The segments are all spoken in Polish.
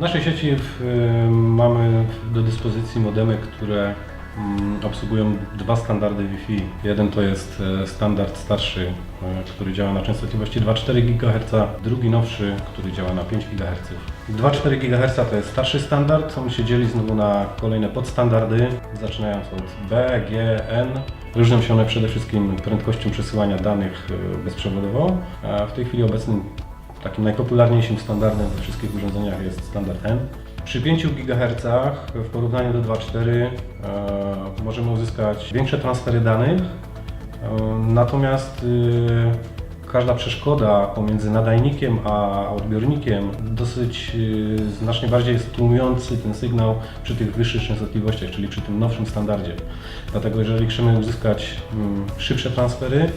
Naszej sieci w, mamy do dyspozycji modemy, które obsługują dwa standardy Wi-Fi. Jeden to jest e, standard starszy, e, który działa na częstotliwości 2,4 GHz, drugi nowszy, który działa na 5 GHz. 2,4 GHz to jest starszy standard, on się dzieli znowu na kolejne podstandardy, zaczynając od B, G, N. Różnią się one przede wszystkim prędkością przesyłania danych e, bezprzewodowo. A w tej chwili obecnym Takim najpopularniejszym standardem we wszystkich urządzeniach jest standard N. Przy 5 GHz w porównaniu do 2.4 e, możemy uzyskać większe transfery danych, e, natomiast e, każda przeszkoda pomiędzy nadajnikiem a odbiornikiem dosyć e, znacznie bardziej jest tłumiący ten sygnał przy tych wyższych częstotliwościach, czyli przy tym nowszym standardzie. Dlatego jeżeli chcemy uzyskać mm, szybsze transfery,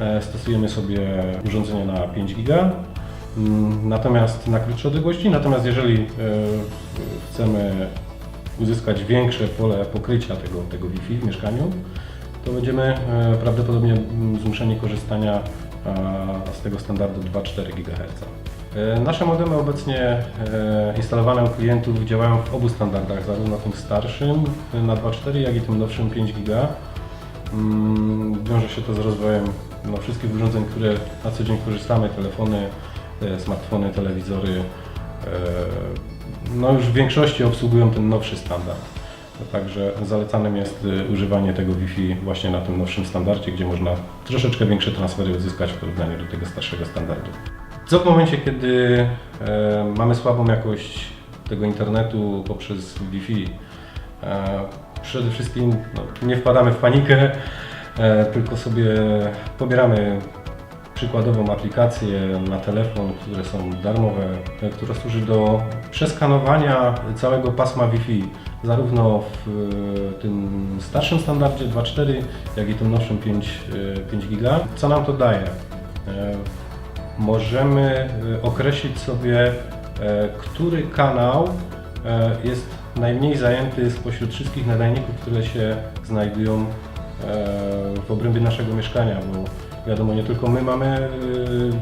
e, stosujemy sobie urządzenie na 5 giga. Mm, Natomiast na krótsze odległości, natomiast jeżeli e, chcemy uzyskać większe pole pokrycia tego, tego Wi-Fi w mieszkaniu, to będziemy e, prawdopodobnie mm, zmuszeni korzystania z tego standardu 2,4 GHz. E, Nasze modemy obecnie instalowane u klientów działają w obu standardach, zarówno tym starszym na 2,4 jak i tym nowszym 5 GB. Mm, Wiąże się to z rozwojem no, wszystkich urządzeń, które na co dzień korzystamy, telefony, smartfony, telewizory. e, No już w większości obsługują ten nowszy standard. Także zalecanym jest e, używanie tego Wi-Fi właśnie na tym nowszym standardzie, gdzie można troszeczkę większe transfery uzyskać w porównaniu do tego starszego standardu. Co w momencie, kiedy e, mamy słabą jakość tego internetu poprzez Wi-Fi? E, przede wszystkim no, nie wpadamy w panikę, tylko sobie pobieramy przykładową aplikację na telefon, które są darmowe, e, która służy do przeskanowania całego pasma Wi-Fi, zarówno w e, tym starszym standardzie 2.4, jak i tym nowszym 5, e, 5 giga. Co nam to daje? E, Możemy e, określić sobie, e, który kanał e, jest najmniej zajęty spośród wszystkich nadajników, które się znajdują e, w obrębie naszego mieszkania, bo wiadomo, nie tylko my mamy e,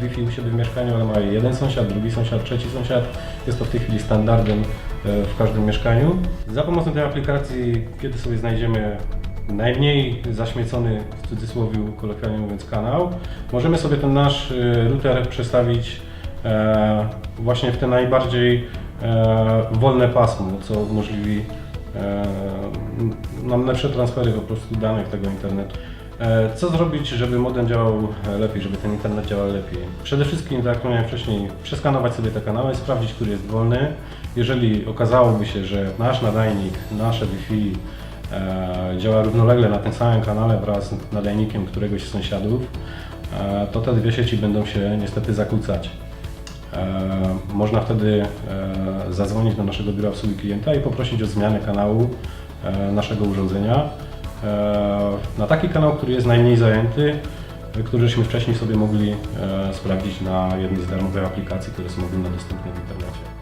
Wi-Fi u siebie w mieszkaniu, ale ma je jeden sąsiad, drugi sąsiad, trzeci sąsiad. Jest to w tej chwili standardem e, w każdym mieszkaniu. Za pomocą tej aplikacji, kiedy sobie znajdziemy najmniej zaśmiecony, w cudzysłowie kolokwialnie mówiąc, kanał, możemy sobie ten nasz e, router przestawić e, właśnie w te najbardziej e, wolne pasmo, co umożliwi e, nam lepsze transfery po prostu danych tego internetu. E, Co zrobić, żeby modem działał e, lepiej, żeby ten internet działał lepiej? Przede wszystkim, tak jak mówiłem wcześniej, przeskanować sobie te kanały, sprawdzić, który jest wolny. Jeżeli okazałoby się, że nasz nadajnik, nasze Wi-Fi e, działa równolegle na tym samym kanale wraz z nadajnikiem któregoś z sąsiadów, to te dwie sieci będą się niestety zakłócać. Można wtedy zadzwonić do naszego biura obsługi klienta i poprosić o zmianę kanału naszego urządzenia na taki kanał, który jest najmniej zajęty, e, który żeśmy wcześniej sobie mogli e, sprawdzić na jednej z darmowych aplikacji, które są ogólnodostępne w internecie.